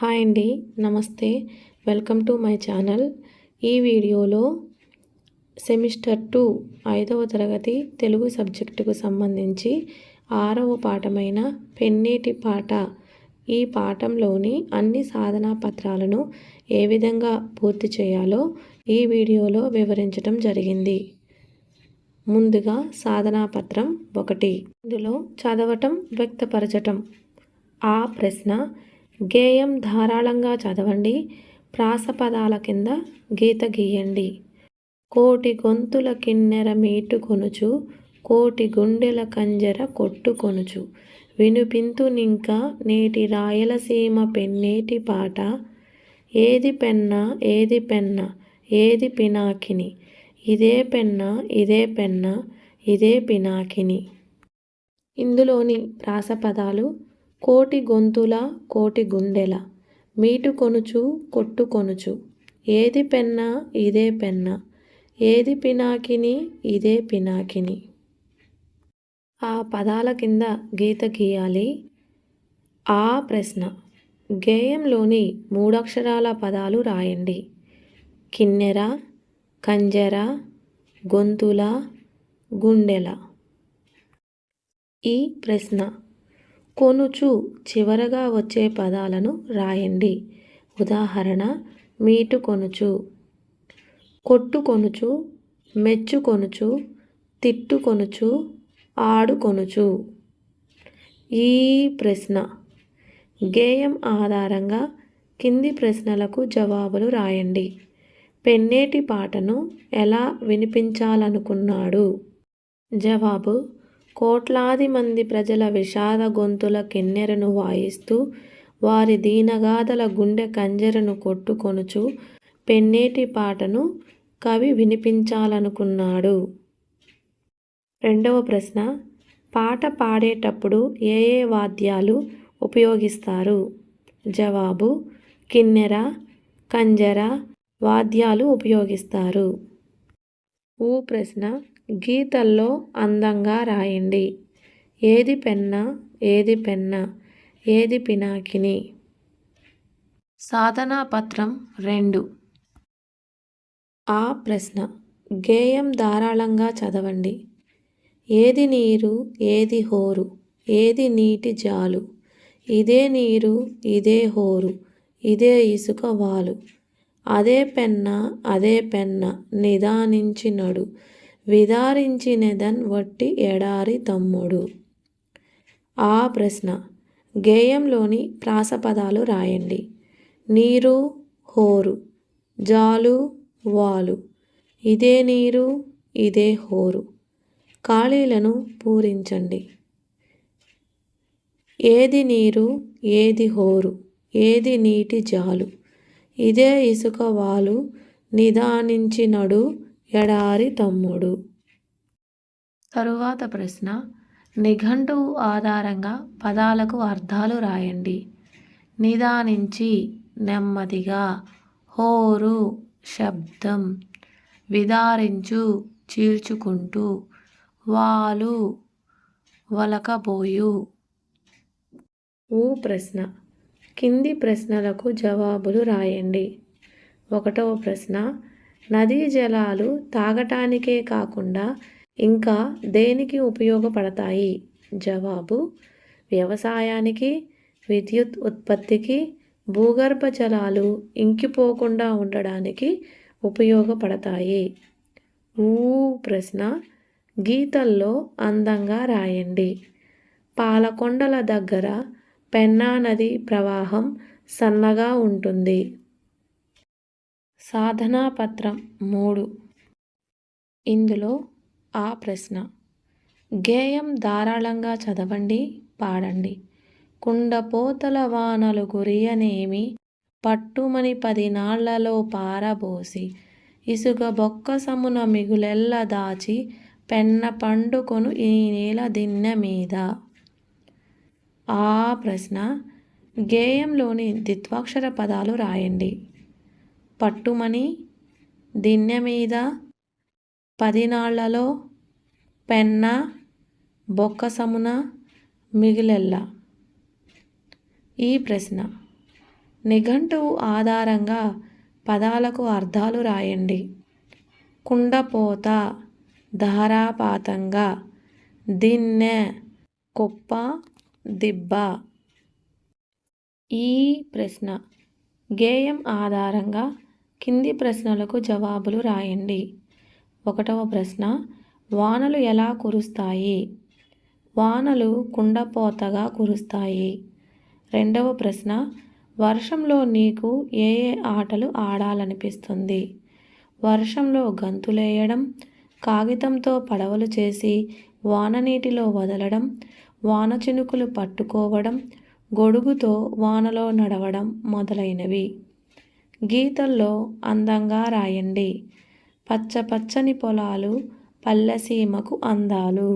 Hi అండి నమస్తే. Welcome to my channel. ఈ వీడియోలో సెమిస్టర్ టూ ఐదవ తరగతి తెలుగు సబ్జెక్టుకు సంబంధించి ఆరవ పాఠమైన పెన్నేటి పాట ఈ పాఠంలోని అన్ని సాధనా పత్రాలను ఏ విధంగా పూర్తి చేయాలో ఈ వీడియోలో వివరించడం జరిగింది. ముందుగా సాధనా పత్రం ఒకటి. ఇందులో చదవటం వ్యక్తపరచటం. ఆ ప్రశ్న గేయం ధారాళంగా చదవండి. ప్రాసపదాల కింద గీత గీయండి. కోటి గొంతుల కిన్నెర మీటుకొనుచు కోటి గుండెల కంజర కొట్టుకొనుచు వినుపింతునింక నేటి రాయలసీమ పెన్నేటి పాట. ఏది పెన్న ఏది పెన్న ఏది పినాకిని. ఇదే పెన్న ఇదే పెన్న ఇదే పినాకిని. ఇందులోని ప్రాసపదాలు కోటి గొంతుల కోటి గుండెల. మీటు కొనుచు కొట్టు కొనుచు. ఏది పెన్న ఇదే పెన్న. ఏది పినాకిని ఇదే పినాకిని. ఆ పదాల కింద గీత గీయాలి. ఆ ప్రశ్న. గేయంలోని మూడక్షరాల పదాలు రాయండి. కిన్నెర కంజెర గొంతుల గుండెల. ఈ ప్రశ్న. కొనుచు చివరగా వచ్చే పదాలను రాయండి. ఉదాహరణ మీటు కొనుచు కొట్టు కొనుచు మెచ్చు కొనుచు తిట్టు కొనుచు ఆడు కొనుచు. ఈ ప్రశ్న. గేయం ఆధారంగా కింది ప్రశ్నలకు జవాబులు రాయండి. పెన్నేటి పాటను ఎలా వినిపించాలనుకున్నాడు? జవాబు కోట్లాది మంది ప్రజల విషాద గొంతుల కిన్నెరను వాయిస్తూ వారి దీనగాథల గుండె కంజరను కొట్టుకొనుచు పెన్నేటి పాటను కవి వినిపించాలనుకున్నాడు. రెండవ ప్రశ్న పాట పాడేటప్పుడు ఏ ఏ వాద్యాలు ఉపయోగిస్తారు? జవాబు కిన్నెర కంజర వాద్యాలు ఉపయోగిస్తారు. ఊ ప్రశ్న గీతల్లో అందంగా రాయండి. ఏది పెన్న ఏది పెన్న ఏది పినాకిని. సాధనా పత్రం రెండు. ఆ ప్రశ్న గేయం ధారాళంగా చదవండి. ఏది నీరు ఏది హోరు ఏది నీటి జాలు. ఇదే నీరు ఇదే హోరు ఇదే ఇసుక వాలు. అదే పెన్న అదే పెన్న నిదానించినడు. విదారించినదన్ వట్టి ఎడారి తమ్ముడు. ఆ ప్రశ్న గేయంలోని ప్రాసపదాలు రాయండి. నీరు హోరు జాలు వాలు. ఇదే నీరు ఇదే హోరు. ఖాళీలను పూరించండి. ఏది నీరు ఏది హోరు ఏది నీటి జాలు. ఇదే ఇసుక వాలు నిదానించినడు ఎడారి తమ్ముడు. తరువాత ప్రశ్న నిఘంటువు ఆధారంగా పదాలకు అర్థాలు రాయండి. నిదానించి నెమ్మదిగా హోరు శబ్దం విదారించు చీల్చుకుంటూ వాలు వలకబోయు. ఊ ప్రశ్న కింది ప్రశ్నలకు జవాబులు రాయండి. ఒకటవ ప్రశ్న నదీ జలాలు తాగటానికే కాకుండా ఇంకా దేనికి ఉపయోగపడతాయి? జవాబు వ్యవసాయానికి విద్యుత్ ఉత్పత్తికి భూగర్భ జలాలు ఇంకిపోకుండా ఉండడానికి ఉపయోగపడతాయి. ఊ ప్రశ్న గీతల్లో అందంగా రాయండి. పాలకొండల దగ్గర పెన్నా నది ప్రవాహం సన్నగా ఉంటుంది. సాధనా పత్రం మూడు. ఇందులో ఆ ప్రశ్న. గేయం ధారాళంగా చదవండి పాడండి. కుండపోతల వానలు గురియనేమి పట్టుమని పది నాళ్ళలో పారబోసి ఇసుక బొక్కసమున మిగులెల్ల దాచి పెన్న పండుకొను ఈ నేల దిన్నె మీద. ఆ ప్రశ్న. గేయంలోని ద్విత్వాక్షర పదాలు రాయండి. పట్టుమని దిన్నె మీద పదినాళ్ళలో పెన్న బొక్కసమున మిగిలెల్ల. ఈ ప్రశ్న. నిఘంటువు ఆధారంగా పదాలకు అర్థాలు రాయండి. కుండపోత ధారాపాతంగా దిన్నె కుప్ప దిబ్బ. ఈ ప్రశ్న. గేయం ఆధారంగా కింది ప్రశ్నలకు జవాబులు రాయండి. ఒకటవ ప్రశ్న వానలు ఎలా కురుస్తాయి? వానలు కుండపోతగా కురుస్తాయి. రెండవ ప్రశ్న వర్షంలో నీకు ఏ ఏ ఆటలు ఆడాలనిపిస్తుంది? వర్షంలో గంతులేయడం కాగితంతో పడవలు చేసి వాన నీటిలో వదలడం వాన చినుకులు పట్టుకోవడం గొడుగుతో వానలో నడవడం మొదలైనవి. గీతల్లో అందంగా రాయండి. పచ్చ పచ్చని పొలాలు పల్లెసీమకు అందాలు.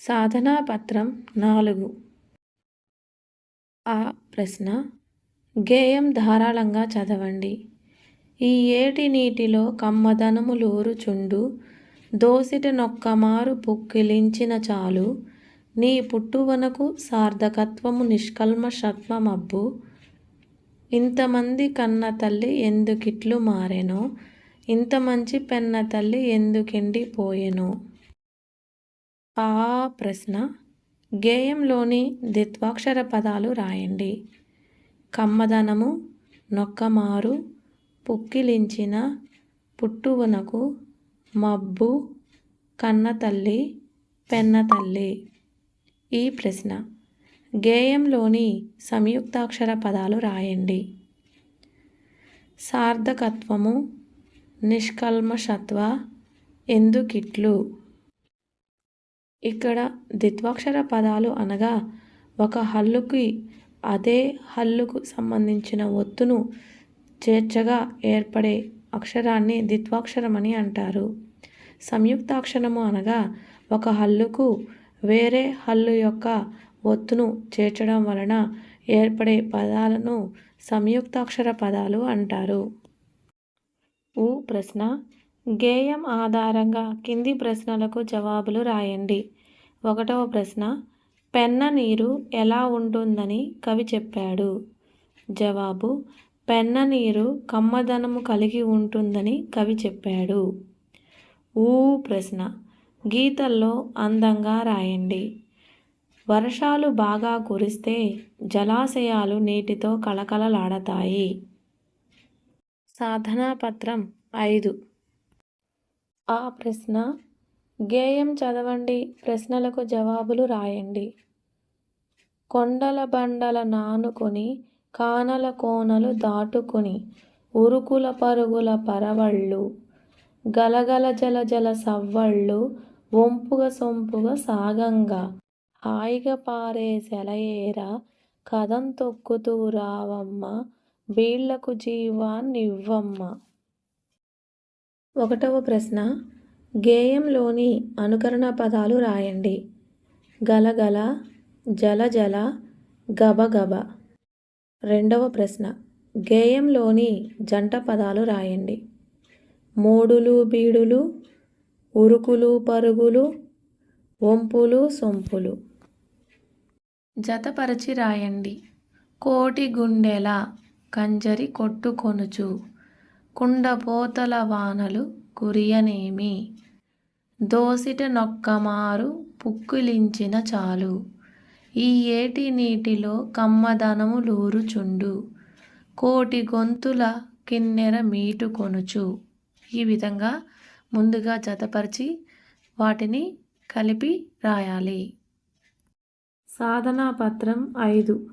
సాధనా పత్రం నాలుగు. ఆ ప్రశ్న గేయం ధారాళంగా చదవండి. ఈ ఏటి నీటిలో కమ్మదనములూరుచుండు దోసిట నొక్కమారు పుక్కిలించిన చాలు నీ పుట్టువనకు సార్థకత్వము నిష్కల్మషత్వమబ్బు ఇంతమంది కన్న తల్లి ఎందుకిట్లు మారెనో? ఇంత మంచి పెన్న తల్లి ఎందుకెండిపోయెనో ఆ ప్రశ్న గేయంలోని ద్విత్వాక్షర పదాలు రాయండి. కమ్మదనము నొక్కమారు పుక్కిలించిన పుట్టువునకు మబ్బు కన్నతల్లి పెన్నతల్లి ఈ ప్రశ్న గేయంలోని సంయుక్తాక్షర పదాలు రాయండి. సార్థకత్వము నిష్కల్మషత్వ ఎందుకిట్లు? ఇక్కడ ద్విత్వాక్షర పదాలు అనగా ఒక హల్లుకి అదే హల్లుకు సంబంధించిన ఒత్తును చేర్చగా ఏర్పడే అక్షరాన్ని ద్విత్వాక్షరమని అంటారు. సంయుక్తాక్షరము అనగా ఒక హల్లుకు వేరే హల్లు యొక్క ఒత్తును చేర్చడం వలన ఏర్పడే పదాలను సంయుక్తాక్షర పదాలు అంటారు. ఊ ప్రశ్న. గేయం ఆధారంగా కింది ప్రశ్నలకు జవాబులు రాయండి. ఒకటవ ప్రశ్న. పెన్న నీరు ఎలా ఉంటుందని కవి చెప్పాడు. జవాబు. పెన్న నీరు కమ్మదనము కలిగి ఉంటుందని కవి చెప్పాడు. ఊ ప్రశ్న. గీతల్లో అందంగా రాయండి. వర్షాలు బాగా కురిస్తే జలాశయాలు నీటితో కళకళలాడతాయి. సాధనా పత్రం ఐదు. ఆ ప్రశ్న. గేయం చదవండి. ప్రశ్నలకు జవాబులు రాయండి. కొండల బండల నానుకొని కానల కోనలు దాటుకొని ఉరుకుల పరుగుల పరవళ్ళు గలగల జల జల సవ్వళ్ళు వంపుగ సొంపుగా సాగంగా హాయిగా పారే సెలయేరా కదం తొక్కుతూ రావమ్మ వీళ్ళకు జీవాన్నివ్వమ్మ. ఒకటవ ప్రశ్న. గేయంలోని అనుకరణ పదాలు రాయండి. గలగల జల జల గబగబ. రెండవ ప్రశ్న. గేయంలోని జంట పదాలు రాయండి. మూడులు బీడులు ఉరుకులు పరుగులు వంపులు సొంపులు. జతపరచి రాయండి. కోటి గుండెల కంజరి కొట్టుకొనుచు. కుండపోతల వానలు కురియనేమి? దోసిట నొక్కమారు పుక్కిలించిన చాలు. ఈ ఏటి నీటిలో కమ్మదనము లూరుచుండు. కోటి గొంతుల కిన్నెర మీటుకొనుచు. ఈ విధంగా ముందుగా జతపరిచి వాటిని కలిపి రాయాలి. సాధనా పత్రం ఐదు.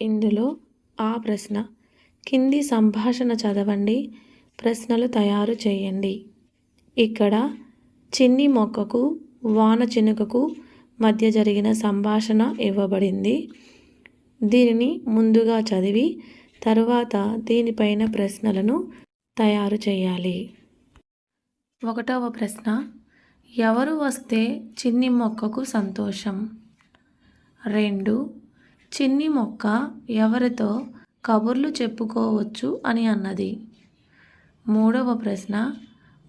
ఇందులో ఆ ప్రశ్న కింది సంభాషణ చదవండి ప్రశ్నలు తయారు చేయండి. ఇక్కడ చిన్ని మొక్కకు వాన చినుకకు మధ్య జరిగిన సంభాషణ ఇవ్వబడింది. దీనిని ముందుగా చదివి తరువాత దీనిపైన ప్రశ్నలను తయారు చేయాలి. ఒకటవ ప్రశ్న ఎవరు వస్తే చిన్ని మొక్కకు సంతోషం? రెండు చిన్ని మొక్క ఎవరితో కబుర్లు చెప్పుకోవచ్చు అని అన్నది. మూడవ ప్రశ్న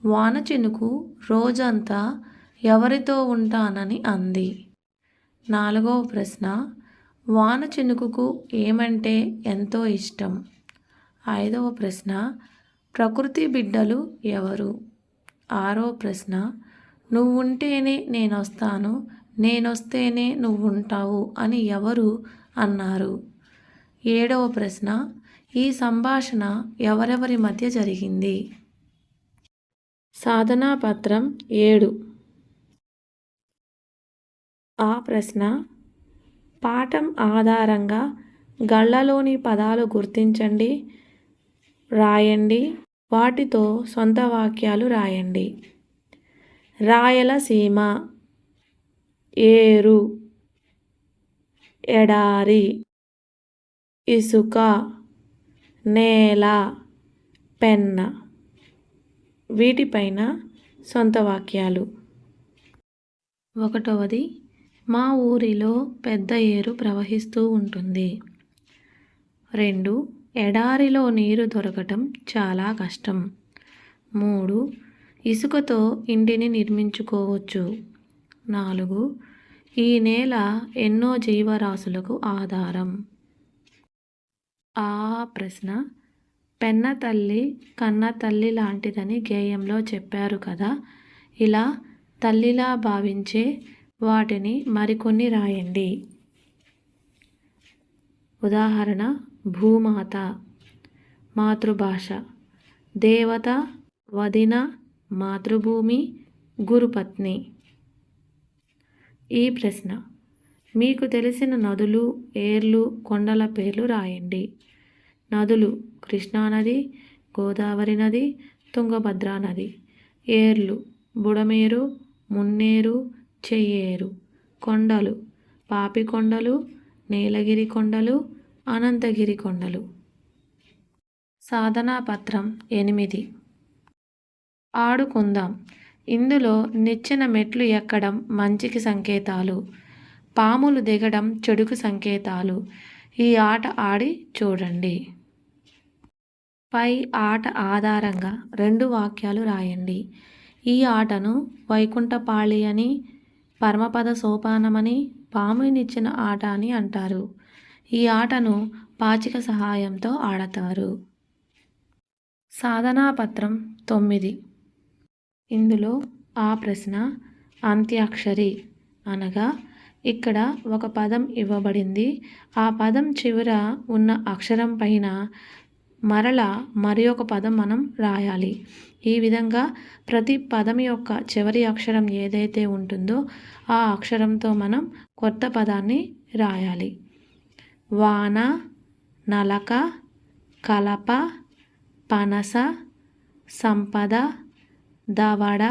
వాన చినుకు రోజంతా ఎవరితో ఉంటానని అంది. నాలుగవ ప్రశ్న వాన చినుకుకు ఏమంటే ఎంతో ఇష్టం? ఐదవ ప్రశ్న ప్రకృతి బిడ్డలు ఎవరు? ఆరో ప్రశ్న నువ్వుంటేనే నేనొస్తాను నేనొస్తేనే నువ్వుంటావు అని ఎవరు అన్నారు? ఏడవ ప్రశ్న ఈ సంభాషణ ఎవరెవరి మధ్య జరిగింది? సాధనా పత్రం ఏడు. ఆ ప్రశ్న పాఠం ఆధారంగా గళ్ళలోని పదాలు గుర్తించండి రాయండి వాటితో సొంత వాక్యాలు రాయండి. రాయలసీమ ఏరు ఎడారి ఇసుక నేల పెన్న వీటిపైన సొంత వాక్యాలు. ఒకటవది మా ఊరిలో పెద్ద ఏరు ప్రవహిస్తూ ఉంటుంది. రెండు ఎడారిలో నీరు దొరకటం చాలా కష్టం. మూడు ఇసుకతో ఇంటిని నిర్మించుకోవచ్చు. నాలుగు. ఈ నేల ఎన్నో జీవరాశులకు ఆధారం. ఆ ప్రశ్న. పెన్న తల్లి కన్న తల్లి లాంటిదని గేయంలో చెప్పారు కదా. ఇలా తల్లిలా భావించే వాటిని మరికొన్ని రాయండి. ఉదాహరణ. భూమాత. మాతృభాష. దేవత వదిన మాతృభూమి గురుపత్ని. ఈ ప్రశ్న. మీకు తెలిసిన నదులు ఏర్లు కొండల పేర్లు రాయండి. నదులు కృష్ణానది గోదావరి నది తుంగభద్రా నది. ఏర్లు బుడమేరు మున్నేరు చెయ్యేరు. కొండలు పాపికొండలు నీలగిరి కొండలు అనంతగిరి కొండలు. సాధనా పత్రం ఎనిమిది. ఆడుకుందాం. ఇందులో నిచ్చెన మెట్లు ఎక్కడం మంచికి సంకేతాలు. పాములు దిగడం చెడుకు సంకేతాలు. ఈ ఆట ఆడి చూడండి. పై ఆట ఆధారంగా రెండు వాక్యాలు రాయండి. ఈ ఆటను వైకుంఠపాళి అని పరమపద సోపానమని పామునిచ్చిన ఆట అని అంటారు. ఈ ఆటను పాచిక సహాయంతో ఆడతారు. సాధనా పత్రం తొమ్మిది. ఇందులో ఆ ప్రశ్న అంత్యాక్షరి అనగా ఇక్కడ ఒక పదం ఇవ్వబడింది. ఆ పదం చివర ఉన్న అక్షరం పైన మరల మరి ఒక పదం మనం రాయాలి. ఈ విధంగా ప్రతి పదం యొక్క చివరి అక్షరం ఏదైతే ఉంటుందో ఆ అక్షరంతో మనం కొత్త పదాన్ని రాయాలి. వాన నలక కలప పనస సంపద దవడ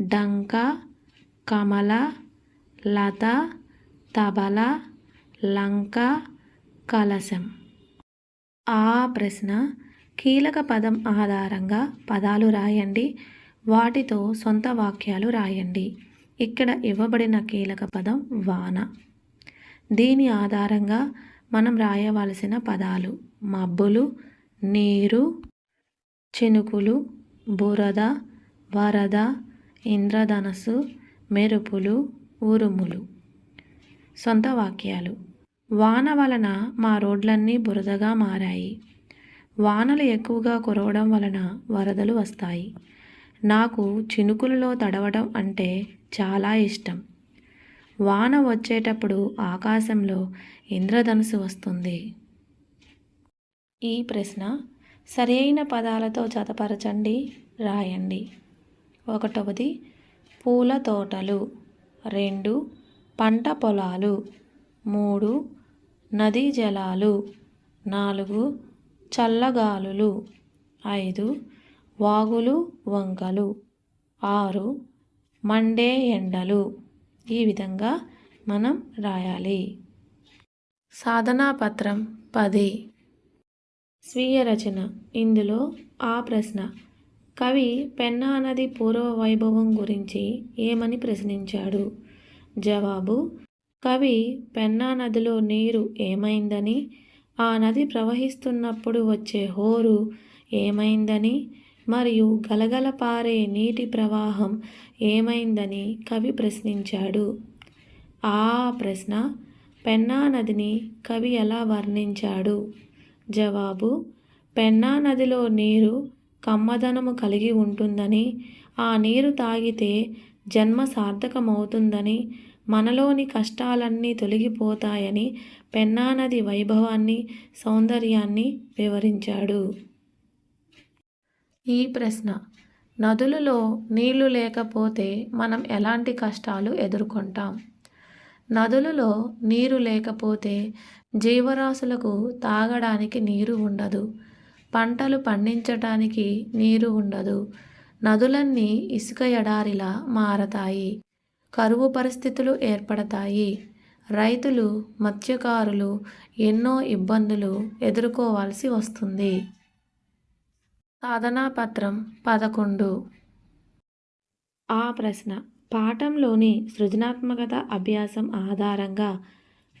డంక కమల లత తబల లంక కలశం. ఆ ప్రశ్న కీలక పదం ఆధారంగా పదాలు రాయండి. వాటితో సొంత వాక్యాలు రాయండి. ఇక్కడ ఇవ్వబడిన కీలక పదం వాన. దీని ఆధారంగా మనం రాయవలసిన పదాలు మబ్బులు నీరు చినుకులు బురద వరద ఇంద్రధనస్సు మెరుపులు ఉరుములు. సొంత వాక్యాలు. వాన వలన మా రోడ్లన్నీ బురదగా మారాయి. వానలు ఎక్కువగా కురవడం వలన వరదలు వస్తాయి. నాకు చినుకులలో తడవడం అంటే చాలా ఇష్టం. వాన వచ్చేటప్పుడు ఆకాశంలో ఇంద్రధనుసు వస్తుంది. ఈ ప్రశ్న సరైన పదాలతో జతపరచండి రాయండి. ఒకటవది పూల తోటలు. రెండు పంట పొలాలు. మూడు నదీ జలాలు. నాలుగు చల్లగాలులు. ఐదు వాగులు వంకలు. ఆరు మండే ఎండలు. ఈ విధంగా మనం రాయాలి. సాధనా పత్రం పది. స్వీయ రచన. ఇందులో ఆ ప్రశ్న. కవి పెన్నా నది పూర్వ వైభవం గురించి ఏమని ప్రశ్నించాడు? జవాబు కవి పెన్నా నదిలో నీరు ఏమైందని ఆ నది ప్రవహిస్తున్నప్పుడు వచ్చే హోరు ఏమైందని మరియు గలగల పారే నీటి ప్రవాహం ఏమైందని కవి ప్రశ్నించాడు. ఆ ప్రశ్న పెన్నా నదిని కవి ఎలా వర్ణించాడు? జవాబు పెన్నా నదిలో నీరు కమ్మదనము కలిగి ఉంటుందని ఆ నీరు తాగితే జన్మ సార్థకమవుతుందని మనలోని కష్టాలన్నీ తొలగిపోతాయని పెన్నానది వైభవాన్ని సౌందర్యాన్ని వివరించాడు. ఈ ప్రశ్న నదులలో నీళ్ళు లేకపోతే మనం ఎలాంటి కష్టాలు ఎదుర్కొంటాం? నదులలో నీరు లేకపోతే జీవరాశులకు తాగడానికి నీరు ఉండదు. పంటలు పండించటానికి నీరు ఉండదు. నదులన్నీ ఇసుక ఎడారిలా మారతాయి. కరువు పరిస్థితులు ఏర్పడతాయి. రైతులు మత్స్యకారులు ఎన్నో ఇబ్బందులు ఎదుర్కోవాల్సి వస్తుంది. సాధనా పత్రం పదకొండు. ఆ ప్రశ్న. పాఠంలోని సృజనాత్మకత అభ్యాసం ఆధారంగా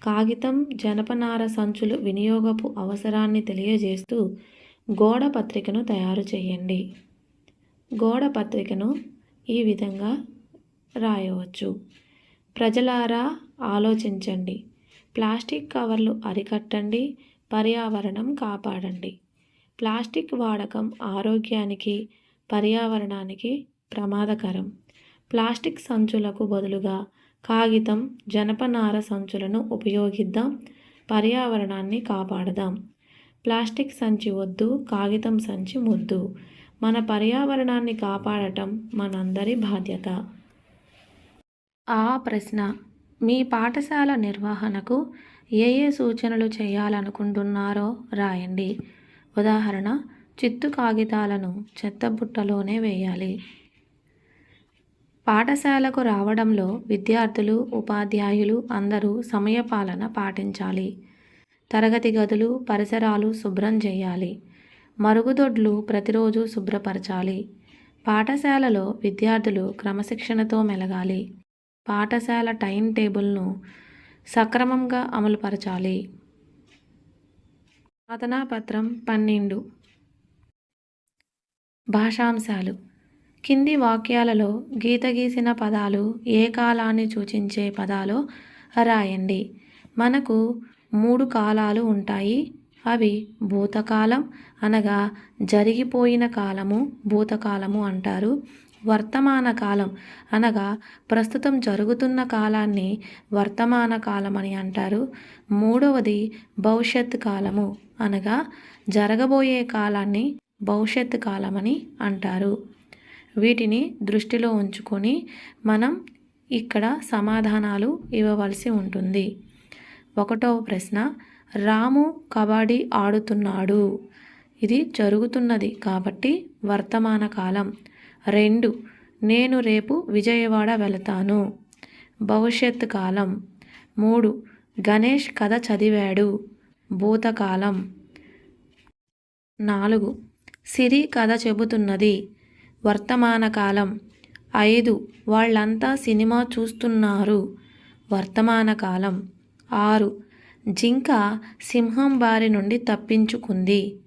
కాగితం జనపనార సంచులు వినియోగపు అవసరాన్ని తెలియజేస్తూ గోడ పత్రికను తయారు చేయండి. గోడ పత్రికను ఈ విధంగా రాయవచ్చు. ప్రజలారా ఆలోచించండి. ప్లాస్టిక్ కవర్లు అరికట్టండి పర్యావరణం కాపాడండి. ప్లాస్టిక్ వాడకం ఆరోగ్యానికి పర్యావరణానికి ప్రమాదకరం. ప్లాస్టిక్ సంచులకు బదులుగా కాగితం జనపనార సంచులను ఉపయోగిద్దాం పర్యావరణాన్ని కాపాడదాం. ప్లాస్టిక్ సంచి వద్దు కాగితం సంచి ముద్దు. మన పర్యావరణాన్ని కాపాడటం మనందరి బాధ్యత. ఆ ప్రశ్న. మీ పాఠశాల నిర్వహణకు ఏ ఏ సూచనలు చేయాలనుకుంటున్నారో రాయండి. ఉదాహరణ చిత్తు కాగితాలను చెత్తబుట్టలోనే వేయాలి. పాఠశాలకు రావడంలో విద్యార్థులు ఉపాధ్యాయులు అందరూ సమయపాలన పాటించాలి. తరగతి గదులు పరిసరాలు శుభ్రం చేయాలి. మరుగుదొడ్లు ప్రతిరోజు శుభ్రపరచాలి. పాఠశాలలో విద్యార్థులు క్రమశిక్షణతో మెలగాలి. పాఠశాల టైం టేబుల్ను సక్రమంగా అమలుపరచాలి. సాధనాపత్రం పన్నెండు. భాషాంశాలు. కింది వాక్యాలలో గీత గీసిన పదాలు ఏ కాలాన్ని సూచించే పదాలో రాయండి. మనకు మూడు కాలాలు ఉంటాయి. అవి భూతకాలం అనగా జరిగిపోయిన కాలము భూతకాలము అంటారు. వర్తమాన కాలం అనగా ప్రస్తుతం జరుగుతున్న కాలాన్ని వర్తమాన కాలం అని అంటారు. మూడవది భవిష్యత్ కాలము అనగా జరగబోయే కాలాన్ని భవిష్యత్ కాలమని అంటారు. వీటిని దృష్టిలో ఉంచుకొని మనం ఇక్కడ సమాధానాలు ఇవ్వవలసి ఉంటుంది. ఒకటవ ప్రశ్న రాము కబడ్డీ ఆడుతున్నాడు. ఇది జరుగుతున్నది కాబట్టి వర్తమాన కాలం. రెండు నేను రేపు విజయవాడ వెళతాను. భవిష్యత్ కాలం. మూడు గణేష్ కథ చదివాడు. భూతకాలం. నాలుగు సిరి కథ చెబుతున్నది. వర్తమాన కాలం. ఐదు వాళ్ళంతా సినిమా చూస్తున్నారు. వర్తమాన కాలం. ఆరు. జింక సింహం బారి నుండి తప్పించుకుంది.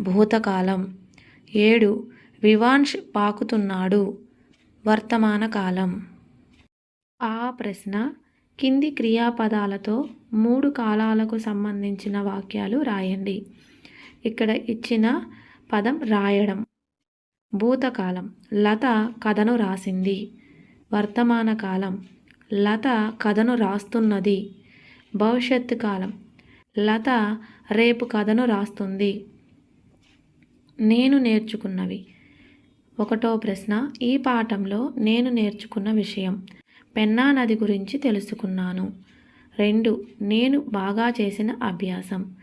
భూతకాలం. ఏడు. వివాన్ష్ పాకుతున్నాడు. వర్తమాన కాలం. ఆ ప్రశ్న కింది క్రియాపదాలతో మూడు కాలాలకు సంబంధించిన వాక్యాలు రాయండి. ఇక్కడ ఇచ్చిన పదం రాయడం. భూతకాలం. లత కథను రాసింది. వర్తమాన కాలం. లత కథను రాస్తున్నది. భవిష్యత్తు కాలం. లత రేపు కథను రాస్తుంది. నేను నేర్చుకున్నవి. ఒకటో ప్రశ్న ఈ పాఠంలో నేను నేర్చుకున్న విషయం. పెన్నా నది గురించి తెలుసుకున్నాను. రెండు నేను బాగా చేసిన అభ్యాసం.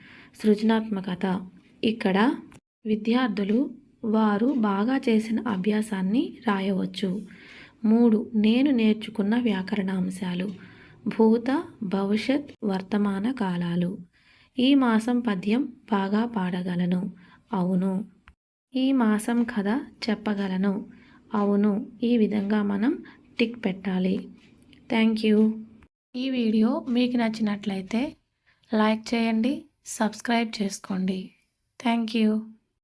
సృజనాత్మకత. ఇక్కడ విద్యార్థులు వారు బాగా చేసిన అభ్యాసాన్ని రాయవచ్చు. మూడు నేను నేర్చుకున్న వ్యాకరణాంశాలు. భూత భవిష్యత్ వర్తమాన కాలాలు. ఈ మాసం పద్యం బాగా పాడగలను. అవును. ఈ మాసం కథ చెప్పగలను. అవును. ఈ విధంగా మనం టిక్ పెట్టాలి. Thank you. ఈ వీడియో మీకు నచ్చినట్లయితే లైక్ చేయండి సబ్స్క్రైబ్ చేసుకోండి. Thank you.